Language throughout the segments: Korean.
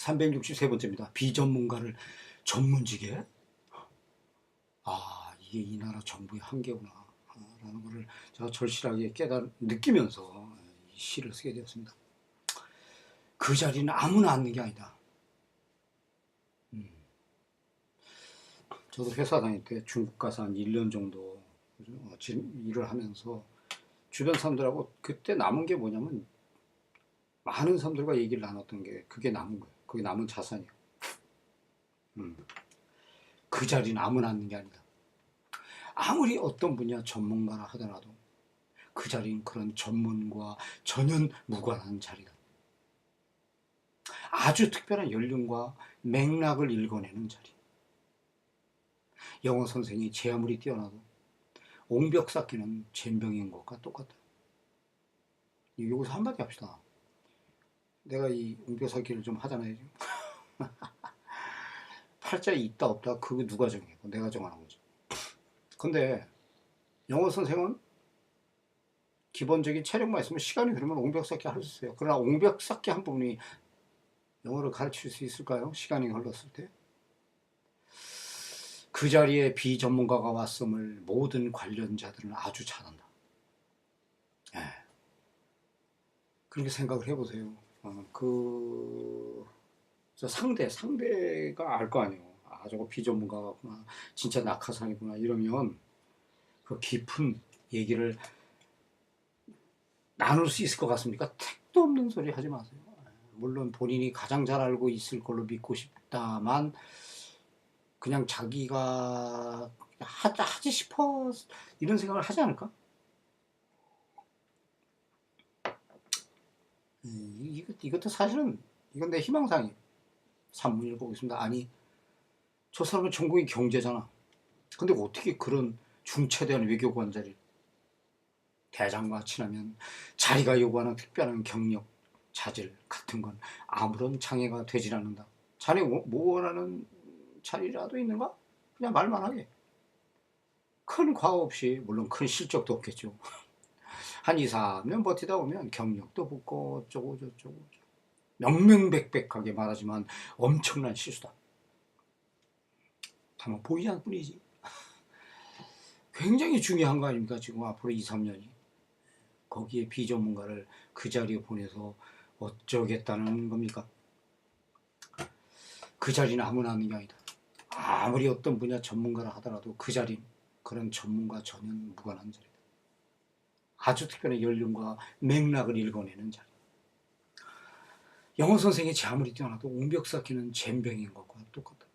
363번째입니다. 비전문가를 전문직에? 아, 이게 이 나라 정부의 한계구나. 아, 라는 것을 제가 절실하게 깨달, 느끼면서 이 시를 쓰게 되었습니다. 그 자리는 아무나 앉는 게 아니다. 음. 저도 회사 다닐 때 중국 가서 한 1년 정도 어, 일을 하면서 주변 사람들하고 그때 남은 게 뭐냐면 많은 사람들과 얘기를 나눴던 게 그게 남은 거예요. 그게 남은 자산이에요. 음. 그 자리는 아무나 앉는 게 아니다. 아무리 어떤 분야 전문가라 하더라도 그 자리는 그런 전문과 전혀 무관한 자리다. 아주 특별한 연륜과 맥락을 읽어내는 자리. 영어 선생이 제 아무리 뛰어나도 옹벽 쌓기는 젬병인 것과 똑같다. 여기서 한마디 합시다. 내가 이 쌓기를 좀 하잖아요. 팔자에 있다 없다 그거 누가 정해? 내가 정하는 거죠. 근데 영어 선생은 기본적인 체력만 있으면 시간이 흐르면 옹벽 쌓기 할 수 있어요. 그러나 옹벽 쌓기 한 부분이 영어를 가르칠 수 있을까요? 시간이 흘렀을 때. 그 자리에 비전문가가 왔음을 모든 관련자들은 아주 잘한다. 예. 그렇게 생각을 해보세요. 어, 그, 저 상대, 상대가 알 거 아니에요. 아, 저거 비전문가구나. 진짜 낙하산이구나. 이러면 그 깊은 얘기를 나눌 수 있을 것 같습니까? 택도 없는 소리 하지 마세요. 물론 본인이 가장 잘 알고 있을 걸로 믿고 싶다만 그냥 자기가 하자 하지 싶어 이런 생각을 하지 않을까? 이것 이것도 사실은 이건 내 희망사항이에요. 산문을 보고 있습니다. 아니 저 사람은 전공이 경제잖아. 근데 어떻게 그런 중차대한 외교관 자리 대장과 친하면 자리가 요구하는 특별한 경력, 자질 같은 건 아무런 장애가 되질 않는다. 자네 뭐, 뭐 원하는 자리라도 있는가? 그냥 말만 하게. 큰 과업 없이 물론 큰 실적도 없겠죠. 한 2, 3년 버티다 보면 경력도 붙고 어쩌고 저쩌고 명명백백하게 말하지만 엄청난 실수다. 다만 보이지 않을 뿐이지. 굉장히 중요한 거 아닙니까? 지금 앞으로 2, 3년이. 거기에 비전문가를 그 자리에 보내서 어쩌겠다는 겁니까? 그 자리는 아무나 하는 게 아니다. 아무리 어떤 분야 전문가라 하더라도 그 자리는 그런 전문가 전혀 무관한 자리 다. 아주 특별한 연륜과 맥락을 읽어내는 자리. 영어 선생이 제 아무리 뛰어나도 옹벽 쌓기는 젬병인 것과 똑같다.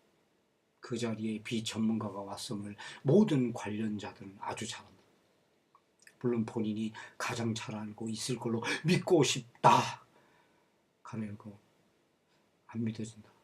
그 자리에 비전문가가 왔음을 모든 관련자들은 아주 잘한다. 물론 본인이 가장 잘 알고 있을 걸로 믿고 싶다. 가늘고 안 믿어진다.